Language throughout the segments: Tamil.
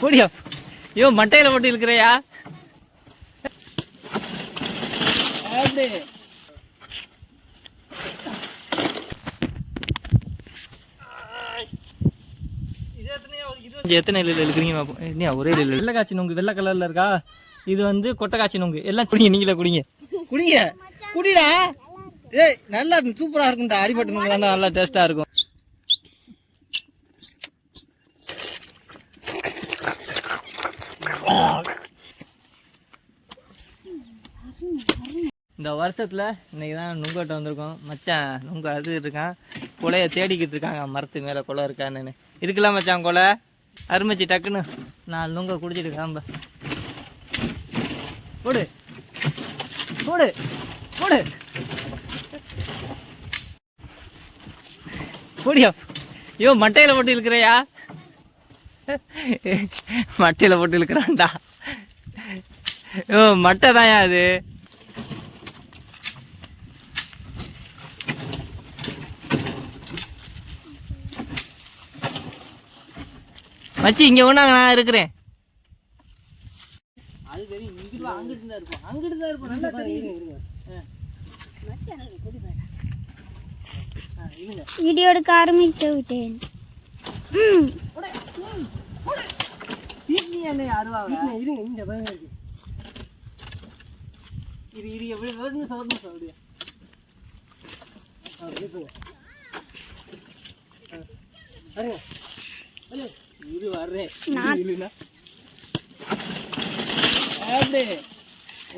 போடியா? ஐயோ மட்டையில போட்டு இருக்கிறையா எத்தனை இலையில இருக்கிறீங்க. என்ன ஒரே இலையில வெள்ளை காய்ச்சி நுங்கு வெள்ளை கலர்ல இருக்கா? இது வந்து கொட்டை காய்ச்சி நுங்கு. எல்லாம் குடிங்க நீங்களே குடிங்க. குடிங்க. குடிடா. ஏய் நல்லா இருக்கும் சூப்பரா இருக்கும்டா. அடிபட்டு நுங்கு நல்லா டேஸ்டா இருக்கும். இந்த வருஷத்துல இன்னைக்கு தான் நுங்கோட்ட வந்திருக்கோம். மச்சான் நுங்க அது இருக்கான். குலையை தேடிக்கிட்டு இருக்காங்க. மரத்து மேலே கொலை இருக்கான்னு இருக்கலாம் மச்சான் குலை? அருமைச்சி டக்குன்னு நாலு நுங்க குடிச்சிட்டு காம்ப போடு போடு போடு போடியா ஐயோ மட்டையில போட்டு இருக்கிறையா மட்டையில போட்டு இருக்கிறான்டா ஐயோ மட்டை தான்யா அது மச்சி இங்க ஒண்ணாங்க நான் இருக்கிறேன் அது தெரியும் இங்கிட்டு அங்கிட்டு தான் இருப்போம் அங்கிட்டு தான் இருப்போம் நல்லா தெரியும் வீடியோ எடுக்க ஆரம்பித்து விட்டேன் ம் என்ன அருவாங்க இருங்க இந்த பயம் இருக்கு இரு இரு எப்படி வருது சவுந்து சவுடியா இரு வர்றேன் இழுனா அப்படி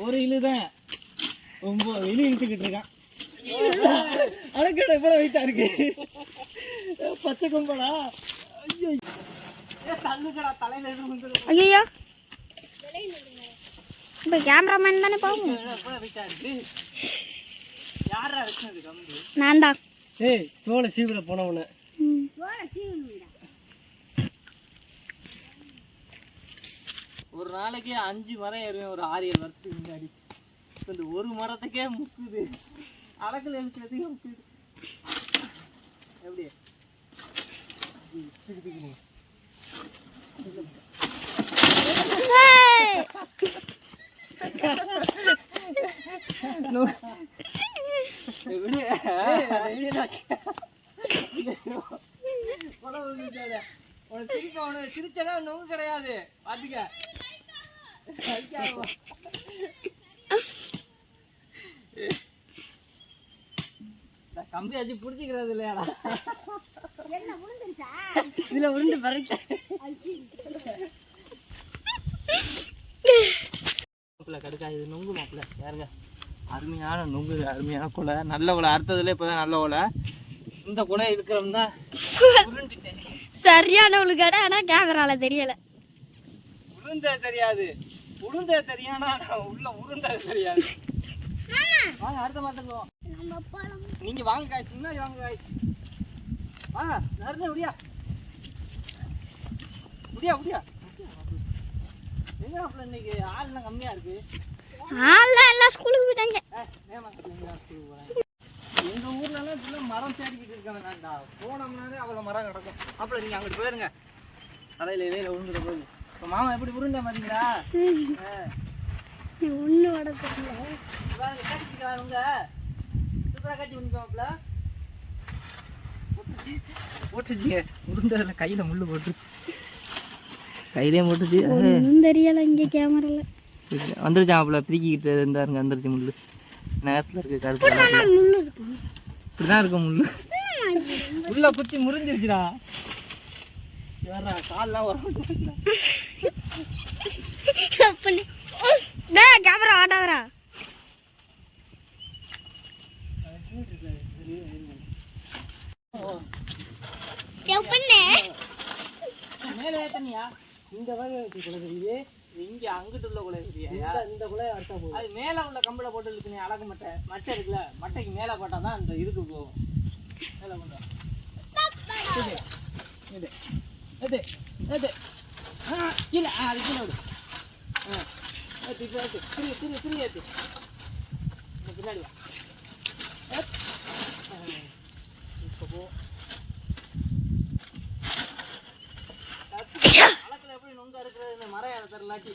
ஒரு இழுதான் ரொம்ப இழு இழுத்துக்கிட்டு இருக்கான் அடக்கடை எவ்வளோ வெயிட்டா இருக்கு பச்சை கொம்படா ஐயோ ஏ, தள்ளுக்கடா தலையில. ஐயோ இப்போ கேமராமேன் தானே கம்பு நான் தான் ஏய் தோலை சீவிர போனவன. ஒரு நாளைக்கு அஞ்சு மரம் ஏறுவேன் ஒரு ஆறு ஏழு வருஷத்துக்கு முன்னாடி. இந்த ஒரு மரத்துக்கே முக்குது. அடக்கல் எழுக்கிறதுக்கே முக்குது. எப்படி சிரிச்சனா நோவு கிடையாது பாத்துக்க கம்பி வச்சு புடிச்சுக்கிறது இல்லையாடா இதுல உருண்டு பறக்க. மாப்பிள்ள கடுக்கா இது நுங்கு மாப்பிள்ள யாருங்க? அருமையான நுங்கு அருமையான கொலை. நல்ல கொலை. அறுத்ததுல இப்பதான் நல்ல கொலை. இந்த கொலை இருக்கிறவன் தான் உருண்டுட்டேன். சரியான உழுக்காடு ஆனால் கேமரால தெரியல. உளுந்த தெரியாது. உளுந்த தெரியானா உள்ள உருண்டது தெரியாது. வாங்க அடுத்த மாட்டோம் நீங்க வாங்க காய்ச்சி முன்னாடி வாங்க காய் வாங்க நடந்து முடியா முடியா முடியா ஆள்லாம் கம்மியா இருக்கு. ஆள்லாம் எல்லாம் ஸ்கூலுக்கு போயிட்டாங்க? எங்க ஊர்ல எல்லாம் இப்படிலாம் மரம் தேடிக்கிட்டு இருக்காங்க நான்டா. போனோம்னாலே அவ்வளவு மரம் கிடக்கும். அப்படி நீங்க அங்கிட்டு போயிருங்க. தலையில இலையில விழுந்துட போகுது. இப்ப மாமா எப்படி உருண்டை பாத்தீங்களா ஒன்று வட தெரியல. வாங்க காட்சிக்கு வாங்க சூப்பரா காட்சி பண்ணிப்பாப்ல போட்டுச்சுங்க உருண்டதுல கையில முள்ளு போட்டுருச்சு. கையிலே போட்டுச்சு ஒன்றும் தெரியல இங்கே கேமரால வந்துருச்சாப்ல பிரிக்கிக்கிட்டு இருந்தாருங்க வந்துருச்சு முள்ளு. நேரத்துல இருக்கு கருப்பு இப்படிதான் இருக்கும் முள்ளு. உள்ள குச்சி முறிஞ்சிருச்சுடா. வேறா கால்லாம் வர கேமரா ஆடாதரா பண்ணு மேல ஏத்தனியா? இந்த வகை குலதெரியுது இங்க அங்கிட்டு உள்ள குலதெரியா இந்த குலைய அடுத்தா போகும் அது மேல உள்ள கம்பளை போட்டு இருக்கு நீ அடக்க மட்டை மட்டை இருக்குல்ல மட்டைக்கு மேல போட்டா தான் அந்த இதுக்கு போகும். மேல கொண்டா இது இது இது ஆ அது கீழே விடு. பின்னாடி வா ஏத். ஆ, இப்போ போ காட்சி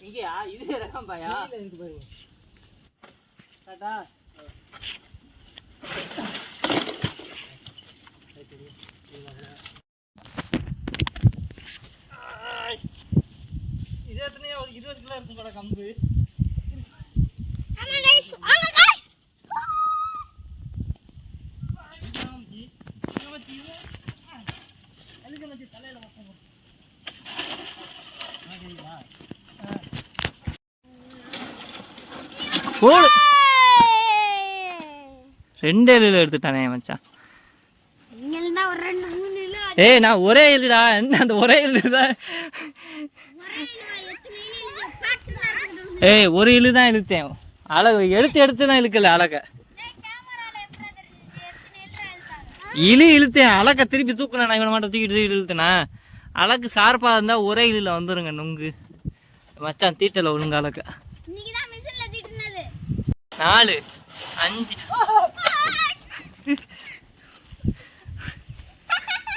இங்கயா? இது ரகம் பாயா? இருக்கு பாருங்க. டாடா இது எத்தனையோ? ஒரு இருபது கிலோ இருக்கும் கூட கம்பு ஆமா guys ஆமா guys ஆமாச்சி. ஆமாச்சி, இது. ஆ. அதுக்கு மச்சி தலையில வைப்போம். ஆ, சரிங்களா? ஆ. போடு. ரெண்டு இலையில எடுத்துட்டானே மச்சான். ஏய் நான் ஒரே என்ன அந்த ஒரே தான் ஏய் ஒரு இழு தான் இழுத்தேன். அழகு எடுத்து எடுத்து தான் இழுக்கல அழக. இழு இழுத்தேன். அழக திருப்பி நான் இவனை மட்டும் தூக்கிட்டு தூக்கிட்டு இழுத்தேனா? அழகு ஷார்ப்பாக இருந்தால் ஒரே இழுல வந்துருங்க நுங்கு. மச்சான் தீட்டல ஒழுங்கு அழக இன்னைக்கு தான் மிஷின்ல திட்டுனது நாலு அஞ்சு.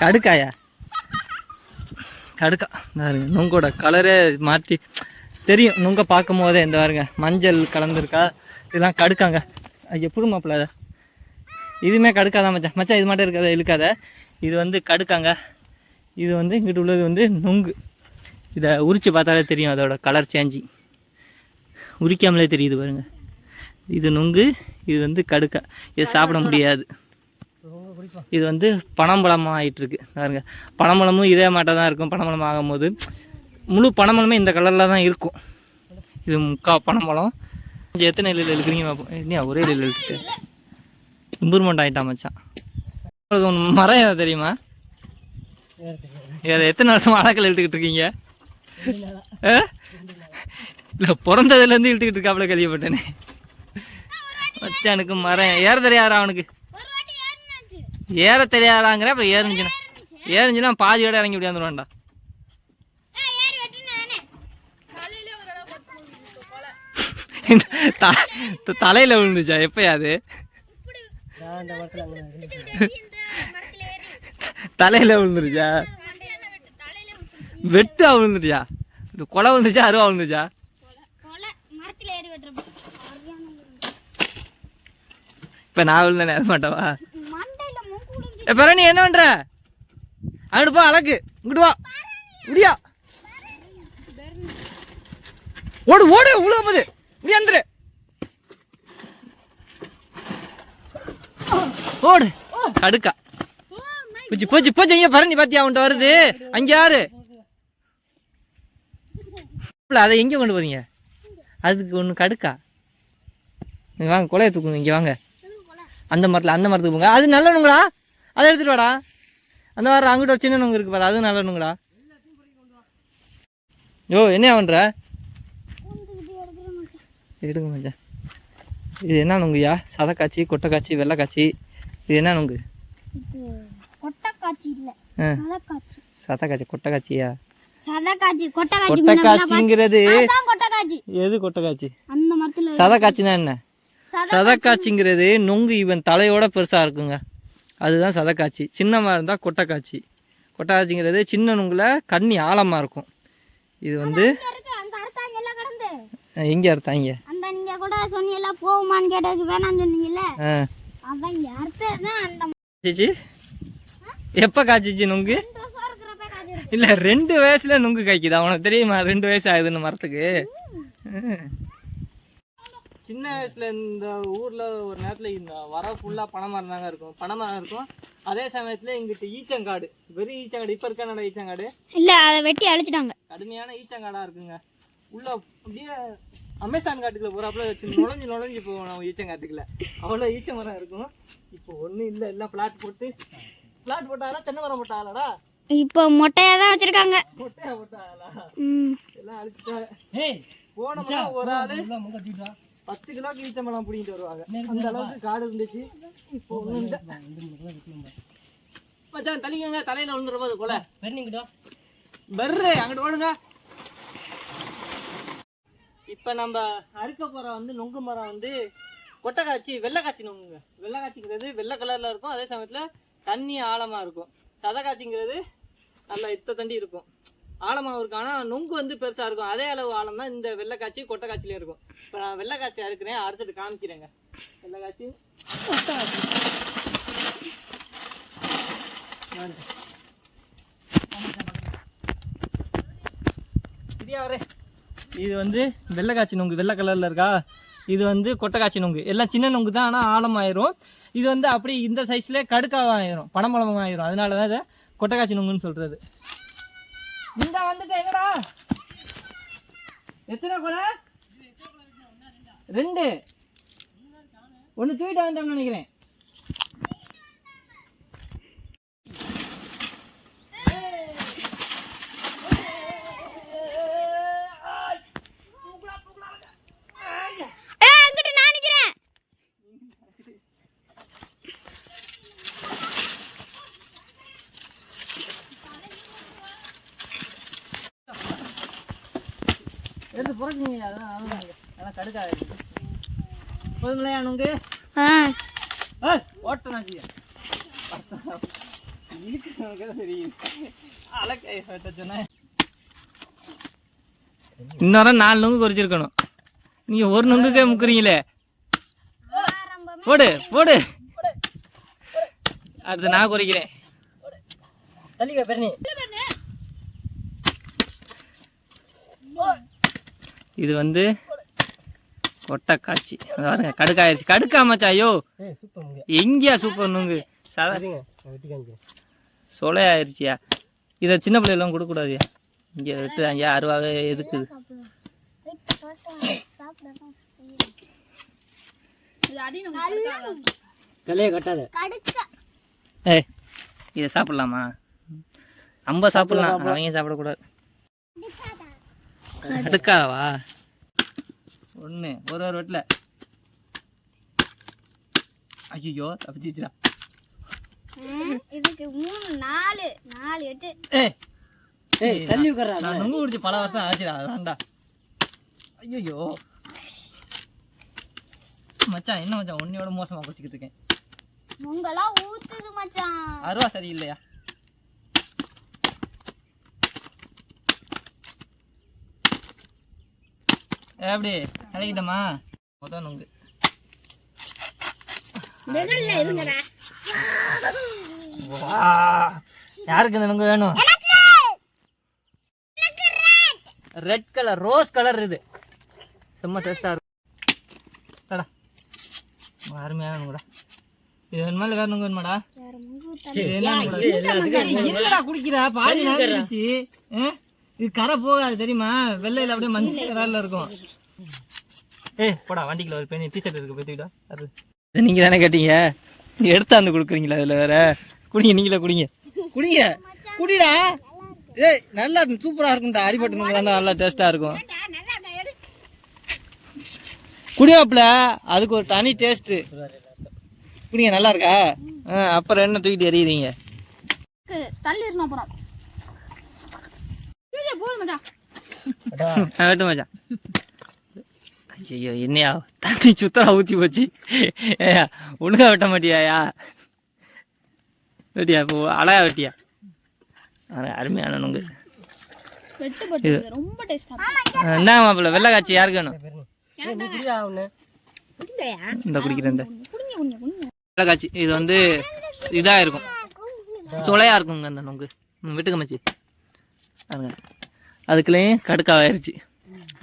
கடுக்காயா? கடுக்கா. பாருங்க நுங்கோட கலரே மாற்றி. தெரியும் நுங்க பார்க்கும் போதே இந்த பாருங்க மஞ்சள் கலந்துருக்கா? இதெல்லாம் கடுக்காங்க. ஐயோ புது மாப்பிள்ள அதை. இதுவுமே கடுக்காதான் மச்சான். மச்சான் இது மட்டும் இருக்காத இழுக்காத. இது வந்து கடுக்காங்க. இது வந்து இங்கிட்டு உள்ளது வந்து நுங்கு. இதை உரிச்சு பார்த்தாலே தெரியும் அதோட கலர் சேஞ்சிங் உரிக்காமலே தெரியுது பாருங்கள் இது நுங்கு இது வந்து கடுக்கா. இதை சாப்பிட முடியாது. இது வந்து பனம்பழமாக ஆயிட்டு இருக்கு பாருங்க. பனம்பழமும் இதே மாட்டம் தான் இருக்கும். பனம்பழம் ஆகும்போது முழு பனம்பழமே இந்த கலரில் தான் இருக்கும். இது முக்கா பனம்பழம். எத்தனை இலையில் இழுக்கிறீங்க பார்ப்போம் இல்லையா ஒரே இலையில் இழுத்துட்டு. இம்ப்ரூவ்மெண்ட் ஆகிட்டான் மச்சான். உங்களுக்கு ஒன்று மரம் ஏதாவது தெரியுமா? இதில் எத்தனை வருஷம் அழகில் இழுத்துக்கிட்டு இருக்கீங்க? இல்லை பிறந்ததுலேருந்து இழுத்துக்கிட்டு இருக்காப்புல கேள்விப்பட்டேனே. மச்சானுக்கு மரம். ஏற தெரியாதா அவனுக்கு. ஏற தெரியாதாங்கிற அப்புறம் ஏறிஞ்சுனா ஏறிஞ்சுனா பாதியோட இறங்கி விடியாந்துருவான்டா. ஏய் த- தலையில விழுந்துச்சா? எப்பயாது தலையில விழுந்துருச்சா? வெட்டு தலையில விழுந்துருச்சா? கொலை விழுந்துச்சா அருவா விழுந்துச்சா கொலை மரத்துல ஏறி வெட்டுறப்ப இப்ப நான் விழுந்தேனே அது மாட்டவா? மண்டையில மூக்கு விழுந்து எப்ப நீ என்ன பண்ற? அங்கிட்டு போ அழகு. இங்கிட்டு வா. முடியா ஓடு ஓடு உழுக போகுது இப்படி வந்துரு ஓடு. கடுக்கா போச்சு போச்சு போச்சு. இங்க பாரு நீ பாத்தியா அவன்கிட்ட வருது. அங்க யாரு? அதை எங்க கொண்டு போறீங்க? அதுக்கு ஒண்ணு கடுக்கா நீங்க வாங்க கொலையை தூக்குங்க இங்க வாங்க. அந்த மரத்துல அந்த மரத்துக்கு போங்க. அது நல்லணுங்களா அதை எடுத்துட்டு வாடா. அந்த மாதிரி அங்கிட்ட ஒரு சின்ன நுங்கு இருக்கு பாரு அது நல்லணுங்களா யோ என்ன பண்ற? எடுங்க மச்சான் இது என்ன நுங்குயா சதக்காச்சி கொட்டைக்காச்சி வெள்ளைக்காச்சி இது என்ன நுங்கு? இது கொட்டைக்காட்சி கொட்டைக்காச்சிங்கிறது அதான் கொட்டைக்காட்சி எது கொட்டைக்காச்சி அந்த மரத்துல சதக்காச்சினா என்ன? சத சதக்காச்சிங்கிறது நுங்கு இவன் தலையோட பெருசா இருக்குங்க. அதுதான் சதக்காச்சி. சின்னமாக இருந்தால் கொட்டைக்காச்சி. கொட்டைக்காச்சிங்கிறது சின்ன நுங்குல கண்ணி ஆழமாக இருக்கும். இது வந்து எங்கே அறுத்தாங்க அந்த நீங்க கூட சொன்னீங்கல்ல போகுமான்னு கேட்டதுக்கு வேணாம்னு சொன்னீங்கல்ல. ஆ. அதான் இங்க அறுத்ததுதான் அந்த சிச்சி எப்போ காய்ச்சிச்சு நுங்கு? இல்லை ரெண்டு வயசுல நுங்கு காய்க்குதா? உனக்கு தெரியுமா? ரெண்டு வயசு ஆகுதுன்னு மரத்துக்கு. சின்ன வயசுல இந்த ஊர்ல ஒரு நேரத்துல இந்த வர ஃபுல்லா பனைமரம் தாங்க இருக்கும். பனைமரம் இருக்கும். அதே சமயத்துல இங்கிட்டு ஈச்சங்காடு. வெறும் ஈச்சங்காடு. இப்ப இருக்க நட ஈச்சங்காடு? இல்ல அதை வெட்டி அழிச்சிட்டாங்க. கடுமையான ஈச்சங்காடா இருக்குங்க. உள்ள அப்படியே அமேசான் காட்டுக்குள்ள போறாப்புல வச்சு நுழைஞ்சு நுழைஞ்சு போவோம் நம்ம ஈச்சங்காட்டுக்குள்ள. அவ்வளோ ஈச்ச மரம் இருக்கும். இப்போ ஒன்றும் இல்லை எல்லாம் பிளாட் போட்டு. பிளாட் போட்டாங்களா தென்னை மரம் போட்டாங்களா இப்போ மொட்டையா தான் வச்சிருக்காங்க. மொட்டையா போட்டாங்களா எல்லாம் அழிச்சிட்டாங்க போன முறை ஒரு ஆளு. பத்து கிலோக்கு ஈச்சம்பழம் பிடிங்கிட்டு வருவாங்க. அந்த அளவுக்கு காடு இருந்துச்சு. இப்போ மச்சான் தள்ளிக்கங்க. தலையில விழுந்துருப்போம் அது கொலை பெர்ரு அங்கிட்டு ஓடுங்க. இப்ப நம்ம அறுக்க போற வந்து நொங்கு மரம் வந்து கொட்டைக்காய்ச்சி வெள்ளைக்காய்ச்சி நொங்குங்க. வெள்ளைக்காய்ச்சிங்கிறது வெள்ளை கலர்ல இருக்கும். அதே சமயத்துல தண்ணி ஆழமா இருக்கும். சதக்காய்ச்சிங்கிறது நல்லா இத்த தண்டி இருக்கும். ஆழமாக இருக்கும். ஆனால் நொங்கு வந்து பெருசாக இருக்கும். அதே அளவு ஆழம் தான் இந்த வெள்ளைக்காய்ச்சி கொட்டைக்காய்ச்சிலையும் இருக்கும். இப்போ நான் வெள்ளைக்காய்ச்சி அறுக்கிறேன். அடுத்தது காமிக்கிறேங்க. வெள்ளைக்காய்ச்சி வரேன் இது வந்து வெள்ளைக்காய்ச்சி நொங்கு. வெள்ளை கலரில் இருக்கா? இது வந்து கொட்டைக்காய்ச்சி நொங்கு. எல்லாம் சின்ன நொங்கு தான் ஆனால் ஆழமாயிரும். இது வந்து அப்படி இந்த சைஸ்லேயே கடுக்காக ஆயிரும் பனம்பழமும் ஆயிரும் அதனால தான் இதை கொட்டைக்காய்ச்சி நொங்குன்னு சொல்கிறது இந்த வந்துட்டு எங்கடா எத்தனை கூட? ரெண்டு. ஒன்று தூக்கிட்டு வந்துட்டோம்னு நினைக்கிறேன். எடுத்து புறக்குங்க அதெல்லாம் அதெல்லாம் கடுக்காது போதுங்களா ஏய், ஓட்டனாச்சியா இன்னொரு நாலு நொங்கு குறிச்சிருக்கணும் நீங்க ஒரு நொங்குக்கே முக்குறீங்களே போடு போடு அடுத்து நான் குறைக்கிறேன் இது வந்து கொட்டைக்காய்ச்சி பாருங்க கடுக்காயிருச்சு. கடுக்கா மச்சா ஐயோ. எங்கேயா சூப்பர் நுங்கு? சாதாரண சொலையாயிருச்சியா? இதை சின்ன பிள்ளைலாம் கொடுக்கக்கூடாதுயா? இங்கே விட்டு ஐயா அருவாக எதுக்குது? ஏய் இதை சாப்பிடலாமா? நம்ம சாப்பிடலாம். அவங்க சாப்பிடக்கூடாது? கடுக்காவா? ஒன்று ஒரு ஒரு வீட்டில். ஐயோ தப்பிச்சிச்சுடா இதுக்கு மூணு நாலு நாலு எட்டு ஏய் ஏய் தள்ளி உட்காரா நான் நுங்கு குடிச்சு பல வருஷம் ஆச்சுடா அதான்டா. ஐயோ மச்சான் என்ன மச்சான் உன்னையோட மோசமா குடிச்சிக்கிட்டு இருக்கேன். உங்கெல்லாம் ஊத்துது மச்சான். அருவா சரியில்லையா? எப்படி கிடைக்கிட்டமா மொத்தம் நுங்கு. யாருக்கு இந்த நுங்கு வேணும்? ரெட் கலர் ரோஸ் கலர் இது. செம்ம டேஸ்டா இருக்கும் அருமையான நுங்குடா. இது வேணுமா இல்லை வேற நுங்கு வேணுமாடா? குடிக்கிற? பாதி நேரத்துச்சு இது கரை போகாது தெரியுமா? வெள்ளையில அப்படியே மஞ்சள் கலர்ல இருக்கும். ஏய் போடா வண்டிக்குள்ள ஒரு பெரிய டிஷர்ட் இருக்கு போய்த்துக்கிட்டா அது. இதை நீங்க தானே கேட்டீங்க? நீங்க எடுத்தாந்து கொடுக்குறீங்களா அதுல வேற? குடிங்க நீங்களே குடிங்க. குடிங்க. குடிடா. ஏய் நல்லா இருக்கும் சூப்பரா இருக்கும்டா. தான்டா நல்லா டேஸ்டா இருக்கும். குடியாப்புல அதுக்கு ஒரு தனி டேஸ்ட் குடிங்க நல்லா இருக்கா? ஆ, அப்புறம் என்ன தூக்கிட்டு எறியுறீங்க? தள்ளி இருந்தா அப்புறம். போதும் மச்சான். வெட்டு மச்சான். ஐயோ என்னையா? தண்ணி சுத்தரா ஊற்றி போச்சு. ஏயா ஒழுங்கா வெட்ட மாட்டியாயா வெட்டியா இப்போ அழகா வெட்டியா? அரு- அருமையான நுங்கு. வெட்டு போட்டு ரொம்ப டேஸ்டா என்ன மாப்பிள்ள வெள்ளைக்காய்ச்சி யாருக்கு வேணும்? இந்த குடிக்கிறேன் இந்த. குடிங்க குடிங்க குடிங்க. வெள்ளைக்காய்ச்சி இது வந்து இதாக இருக்கும் துளையா இருக்குங்க அந்த நுங்கு. விட்டுக்க மச்சி. பாருங்க அதுக்குள்ளேயும் கடுக்காவாயிருச்சு.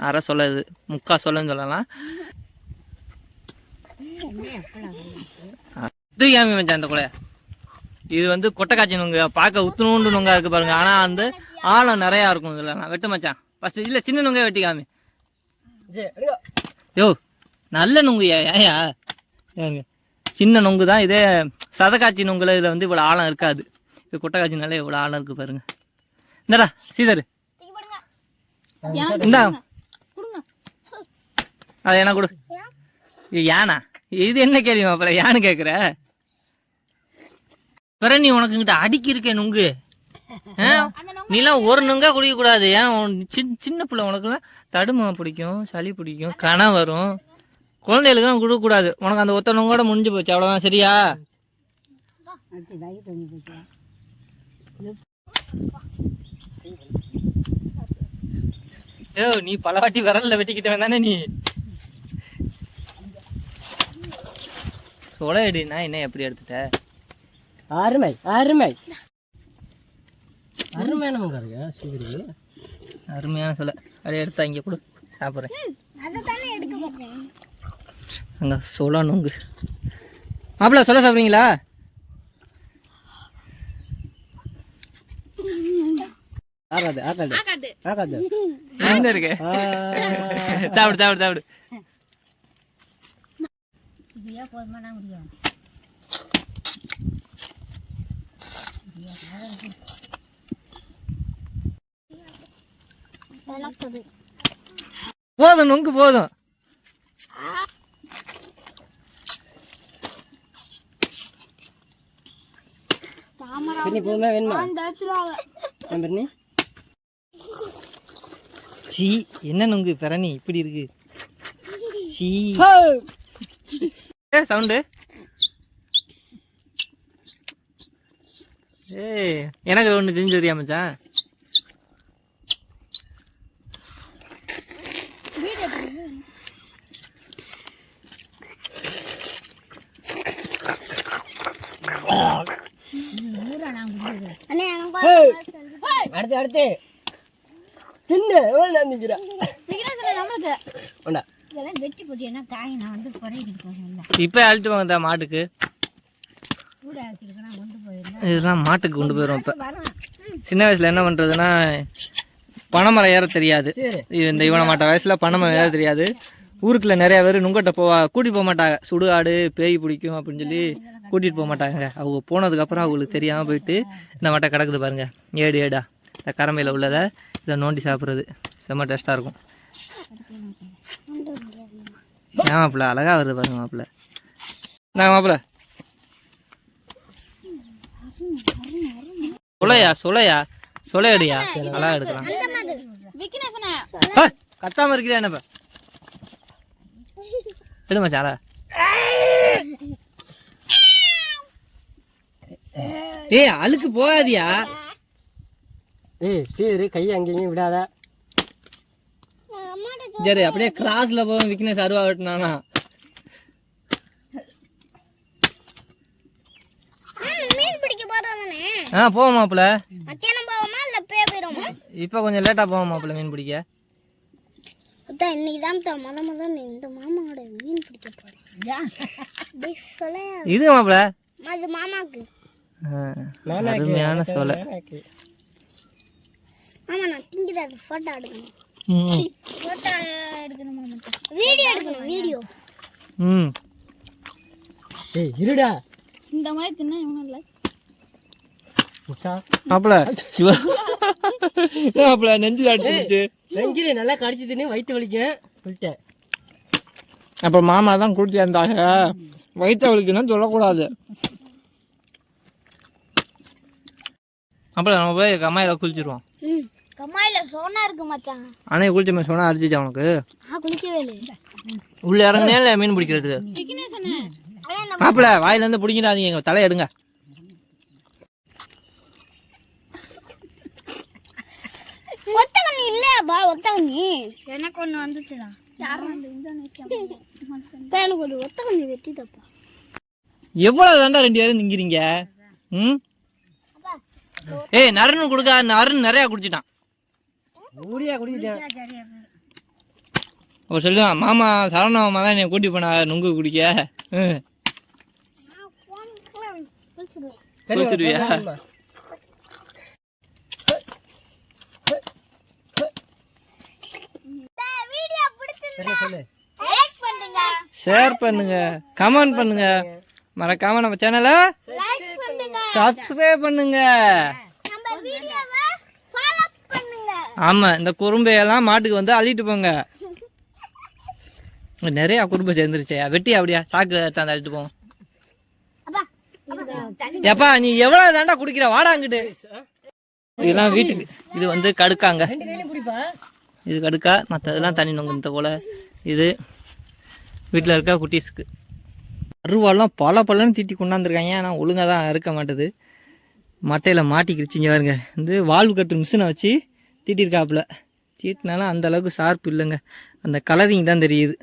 அரை சொல்ல இது முக்கா சொல்லன்னு சொல்லலாம். காமி மச்சான் அந்த கொலைய? இது வந்து கொட்டைக்காய்ச்சி நுங்கு. பார்க்க உத்துணூண்டு நுங்கா இருக்கு பாருங்க. ஆனா வந்து ஆழம் நிறையா இருக்கும் இதுல. நான் வெட்டு மச்சான். ஃபர்ஸ்ட் இல்ல சின்ன நுங்கே வெட்டி காமி. யோ நல்ல நுங்கு ஏயா ஏங்க சின்ன நொங்கு தான். இதே சதக்காய்ச்சி நொங்குல இதில் வந்து இவ்வளோ ஆழம் இருக்காது. இது கொட்டைக்காய்ச்சினாலே இவ்வளோ ஆழம் இருக்கு பாருங்க. இந்தடா சீதர் தூக்கி போடுங்க இந்தா கொடுங்க அது என்ன கொடு? யானா? இது என்ன கேள்வி மாப்பிள்ள யானு கேட்குற பிற நீ உனக்கு இங்கிட்ட அடிக்கி இருக்கே நுங்கு. நீலாம் ஒரு நுங்கா குடிக்க கூடாது. ஏன் சின்ன பிள்ளை உனக்குலாம் தடுமா பிடிக்கும் சளி பிடிக்கும் கண வரும். குழந்தைகளுக்குலாம் கொடுக்க கூடாது. உனக்கு அந்த ஒத்த நுங்கோட முடிஞ்சு போச்சு. அவ்வளோதான் சரியா? ஏ நீ பல வாட்டி விரல்ல வெட்டிக்கிட்ட தானே நீ? சொல எடுனா என்ன எப்படி எடுத்துட்ட? அருமை அருமை. அருமையான இருக்க சூரிய அருமையான சொல்ல அப்படியே எடுத்தா இங்கே கொடு சாப்பிட்றேன். அதை தானே எடுக்க போறேன். அங்கே சொல நொங்கு. மாப்பிள்ள சொல்ல சாப்பிட்றீங்களா? ஆகாது ஆகாது. ஆகாது. எங்க இருக்கு. சாப்பிடு சாப்பிடு சாப்பிடு. போதும் நொங்கு போதும். பின்னி போதுமா வேணுமா? பின்னி சீ என்ன நொங்கு? பிறனி இப்படி இருக்கு. சீ. ஏ சவுண்டு. ஏய் எனக்கு ஒன்று செஞ்சு தெரியா மச்சான்? அண்ணே அடுத்து அடுத்து. எவ்வளோ நம்மளுக்கு. இதெல்லாம் வெட்டி போட்டு என்ன காய் நான் வந்து குறைக்கிட்டு போகிறேன் இப்போ அழுட்டு வாங்க மாட்டுக்கு. இதெல்லாம் மாட்டுக்கு கொண்டு போயிடும் இப்போ. சின்ன வயசுல என்ன பண்றதுன்னா பனைமரம் ஏற தெரியாது. இந்த இவன மாட்ட வயசுல பனைமரம் ஏற தெரியாது. ஊருக்குள்ள நிறைய பேர் நுங்கட்ட போவா கூட்டிட்டு போக மாட்டாங்க. சுடுகாடு பேய் பிடிக்கும் அப்படின்னு சொல்லி கூட்டிட்டு போக மாட்டாங்க. அவங்க போனதுக்கு அப்புறம் அவங்களுக்கு தெரியாம போயிட்டு இந்த மாட்டை கிடக்குது பாருங்க. ஏடு ஏடா. இந்த கரமையில உள்ளதை இதை நோண்டி சாப்பிட்றது. செம்ம டேஸ்டா இருக்கும். ஏன் மாப்பிள்ள அழகா வருது பாருங்க மாப்பிள்ள நான் மாப்பிள்ள சொலையா சொலையா சொலை எடுயா அழகா எடுக்கலாம். கத்தாம இருக்கிறியா என்னப்ப? எடு மச்சான் அழகா ஏய் அழுக்கு போகாதியா? ஏய் ஸ்ரீதரி கையை அங்கேயும் விடாத. சரி அப்படியே கிளாஸ்ல போவோம் விக்னேஸ் அருவா வெட்டினானா? மீன் பிடிக்க போறதானே ஆ போவோம் மாப்பிள்ள. மத்தியானம் போவோமா இல்ல போய் போயிடுவோமா இப்போ கொஞ்சம் லேட்டா போவோம் மாப்பிள்ள மீன் பிடிக்க. அதான் இன்னைக்கு தான் முத முத இந்த மாமாவோட மீன் பிடிக்க போறேன். சொல்லையா இருங்க மாப்பிள்ள. அது மாமாக்கு. அருமையான சோலை. மாமா நான் திங்கிறது போட்டோ எடுக்கணும். ம் போட்டோ எடுக்கணும் மாமா வீடியோ எடுக்கணும் வீடியோ ம். ஏய் இருடா. இந்த மாதிரி தின்னா இவனும் இல்லை. நல்லா கடிச்சு வயிற்று சொல்லிட்டேன். அப்ப மாமா தான் குடிச்சு இருந்தாங்க வயிற்று வலிக்குன்னு சொல்லக்கூடாது. அப்புறம் நம்ம போய் கம்மாயில குளிச்சிருவோம். ம் கம்மாயில சோனா இருக்கு மச்சான். அன்னைக்கு குளிச்ச மாதிரி சொன்னா அரிச்சிச்சா உனக்கு? நான் குளிக்கவே இல்லை உள்ள இறங்குனே இல்லை மீன் பிடிக்கிறதுக்கு? விக்னேசனே மாப்பிள்ள வாயில இருந்து பிடிக்கிறாதீங்க எங்க தலை எடுங்க. ஒத்த கண்ணி இல்லையாப்பா ஒத்த கண்ணி எனக்கு ஒன்று வந்துச்சுடா. எனக்கு ஒரு வெட்டிட்டப்பா. எவ்வளவு தாண்டா ரெண்டு பேரும் திங்கிறீங்க? ம்? ஏய் நரனு கொடுக்க நரன் நிறைய குடிச்சிட்டான். ஊடியா குடிக்கிட்டேன் அவர் சொல்லுவான் மாமா சரவண மாமா தான் என்னை கூட்டி போனா நுங்கு குடிக்க. ம். குளிச்சிருவியா? வீடியோ பிடிச்சிருந்தா சொல்லு லைக் பண்ணுங்க. ஷேர் பண்ணுங்க கமெண்ட் பண்ணுங்க. மறக்காம நம்ம சேனலை சப்ஸ்கிரைப் பண்ணுங்க. நம்ம வீடியோவை ஃபாலோ பண்ணுங்க. ஆமா இந்த குறும்பையெல்லாம் மாட்டுக்கு வந்து அள்ளிட்டு போங்க. நிறைய குறும்பை சேர்ந்துருச்சே. வெட்டி அப்படியா? சாக்கு எடுத்தாந்து அள்ளிட்டு போவோம் அப்பா எப்பா நீ எவ்வளவு தாண்டா குடிக்கிற? வாடா அங்கிட்டு. இதெல்லாம் வீட்டுக்கு இது வந்து கடுக்காங்க. இது கடுக்கா மற்றதெல்லாம் தண்ணி நொங்கு இந்த போல இது வீட்டில் இருக்க குட்டீஸ்க்கு. அருவாலாம் பல பலன்னு தீட்டி கொண்டாந்துருக்காங்க. ஆனால் ஒழுங்காக தான் இருக்க மாட்டேது. மட்டையில் மாட்டிக்கிடுச்சு இங்கே பாருங்க. வந்து வால்வு கட்டு மிஷினை வச்சு தீட்டியிருக்காப்புல தீட்டினாலும் அந்த அளவுக்கு ஷார்ப் இல்லைங்க. அந்த கலரிங் தான் தெரியுது.